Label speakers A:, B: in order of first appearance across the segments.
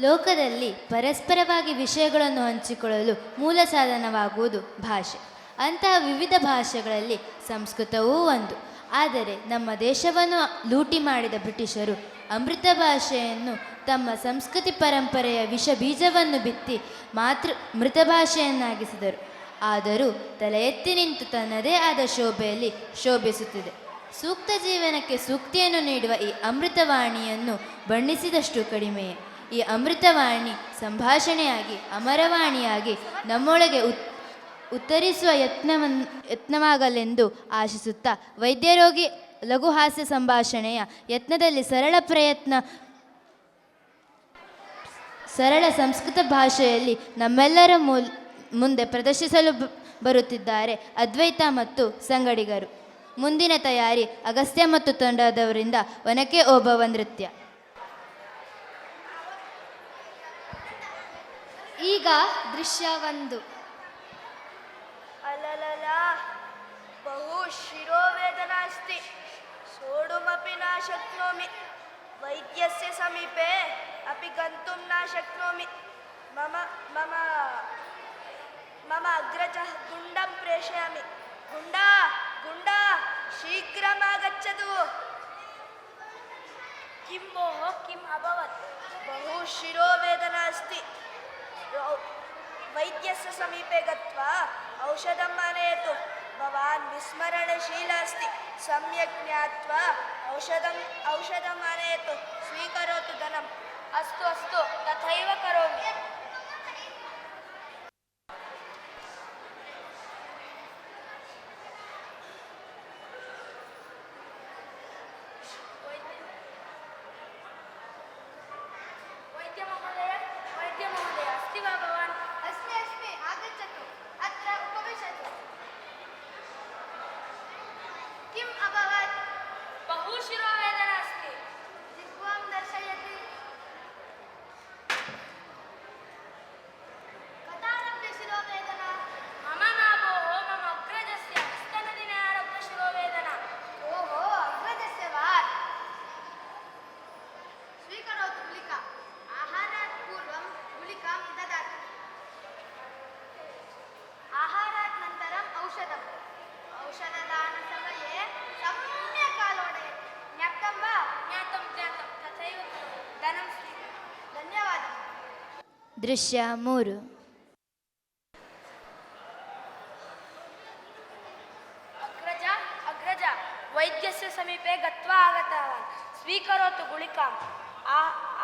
A: ಲೋಕದಲ್ಲಿ ಪರಸ್ಪರವಾಗಿ ವಿಷಯಗಳನ್ನು ಹಂಚಿಕೊಳ್ಳಲು ಮೂಲ ಸಾಧನವಾಗುವುದು ಭಾಷೆ. ಅಂತಹ ವಿವಿಧ ಭಾಷೆಗಳಲ್ಲಿ ಸಂಸ್ಕೃತವೂ ಒಂದು. ಆದರೆ ನಮ್ಮ ದೇಶವನ್ನು ಲೂಟಿ ಮಾಡಿದ ಬ್ರಿಟಿಷರು ಅಮೃತ ಭಾಷೆಯನ್ನು ತಮ್ಮ ಸಂಸ್ಕೃತಿ ಪರಂಪರೆಯ ವಿಷ ಬೀಜವನ್ನು ಬಿತ್ತಿ ಮಾತೃ ಮೃತ ಭಾಷೆಯನ್ನಾಗಿಸಿದರು. ಆದರೂ ತಲೆ ಎತ್ತಿ ನಿಂತು ತನ್ನದೇ ಆದ ಶೋಭೆಯಲ್ಲಿ ಶೋಭಿಸುತ್ತಿದೆ. ಸೂಕ್ತ ಜೀವನಕ್ಕೆ ಸೂಕ್ತಿಯನ್ನು ನೀಡುವ ಈ ಅಮೃತವಾಣಿಯನ್ನು ಬಣ್ಣಿಸಿದಷ್ಟು ಕಡಿಮೆಯೇ? ಈ ಅಮೃತವಾಣಿ ಸಂಭಾಷಣೆಯಾಗಿ, ಅಮರವಾಣಿಯಾಗಿ ನಮ್ಮೊಳಗೆ ಉತ್, ಉತ್ತರಿಸುವ ಯತ್ನವನ್ನು ಯತ್ನವಾಗಲೆಂದು ಆಶಿಸುತ್ತಾ, ವೈದ್ಯರೋಗಿ ಲಘು ಹಾಸ್ಯ ಸಂಭಾಷಣೆಯ ಯತ್ನದಲ್ಲಿ ಸರಳ ಪ್ರಯತ್ನ, ಸರಳ ಸಂಸ್ಕೃತ ಭಾಷೆಯಲ್ಲಿ ನಮ್ಮೆಲ್ಲರ ಮೂಲ್, ಮುಂದೆ ಪ್ರದರ್ಶಿಸಲು ಬರುತ್ತಿದ್ದಾರೆ ಅದ್ವೈತ ಮತ್ತು ಸಂಗಡಿಗರು. ಮುಂದಿನ ತಯಾರಿ ಅಗಸ್ತ್ಯ ಮತ್ತು ತಂಡದವರಿಂದ ಒನಕೆ ಓಬವ ನೃತ್ಯ.
B: ಈಗ ದೃಶ್ಯ ಒಂದು
C: ಅಲಲಲ बहु शिरोवेदना अस्ति सोढुमपि न शक्नोमि वैद्यस्य समीपे अपि गन्तुं न शक्नोमि मम मम मम अग्रजः गुण्डं प्रेषयामि गुण्डा गुण्डा शीघ्रम् आगच्छतु किं भोः किम् अभवत् बहु शिरोवेदना अस्ति रौ- वैद्यस्य समीपे गत्वा औषधम् आनयतु भवान् विस्मरणशील अस्ति सम्यक् ज्ञात्वा औषधम् औषधम् आनयतु स्वीकरोतु धनम् अस्तु अस्तु तथैव करोमि दिवाभवान्
B: अस्मे अस्मे आगच्छतु अत्र उपविशतु। किम्
C: अभ
B: ఔషధం
A: ఔషధ దాన
C: సమయే సమ్య కాలోడే జ్ఞప్తం వా జ్ఞాతం జ్ఞాతం తథైవ ధనం ధన్యవాదం దృశ్య మూరు అగ్రజ అగ్రజ ವೈದ್ಯಸ್ಯ ಸಮೀಪೆ ಗತ್ವಾ ಆಗತವಾನ್ ಸ್ವೀಕರೋತು ಗುಳಿಕಾಂ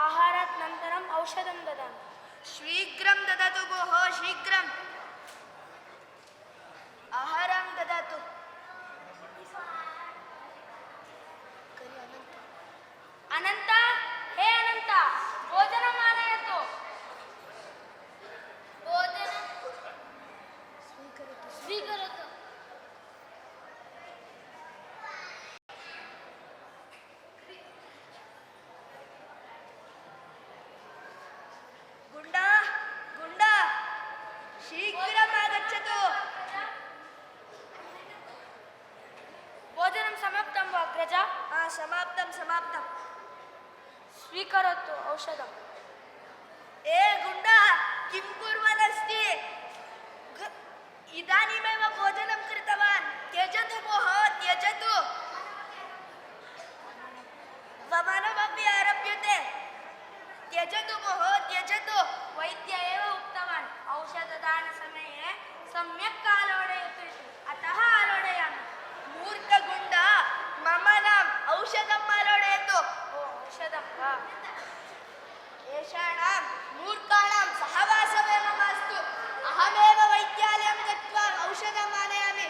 C: ಆಹಾರಾತ್ ನಂತರಂ ಔಷಧಂ ದದಾಮಿ ಶೀಘ್ರಂ ದದತು ಭೋಃ ಶೀಘ್ರಂ అనంత హే అనంత భోజనం మానయతో భోజనం స్వీకరతు. స్వీకరతు. గుండా గుండా శీఘ్రమాగచ్చతు. భోజనం సమాప్తం అగ్రజ సమాప్తం సమాప్తం. ಸ್ವೀಕರೋತು ಔಷಧಂ. ಏ ಗುಂಡ ಕಿಂ ಕುರ್ವನಸ್ತಿ. ಇದಾನಿಮೇವ ಭೋಜನಂ ಕೃತವಾನ್. ತ್ಯಜತು ಮೋಹ ತ್ಯಜತು. ವಮನಮಪಿ ಆರಭ್ಯತೆ. ತ್ಯಜತು ಮೋಹ ತ್ಯಜತು. ವೈದ್ಯ ಏವ ಉಕ್ತವಾನ್? ಔಷಧದಾನ ಸಮಯೇ ಸಮ್ಯಕ್ ಏಷಾಣಾಂ ಮೂರ್ಖಾಣಾಂ ಸಹವಾಸವೇವ ಮಾಸ್ತು. ಅಹಮೇವ ವೈದ್ಯಾಲಯಂ ಗತ್ವಾ ಔಷಧಂ ಆನಯಾಮಿ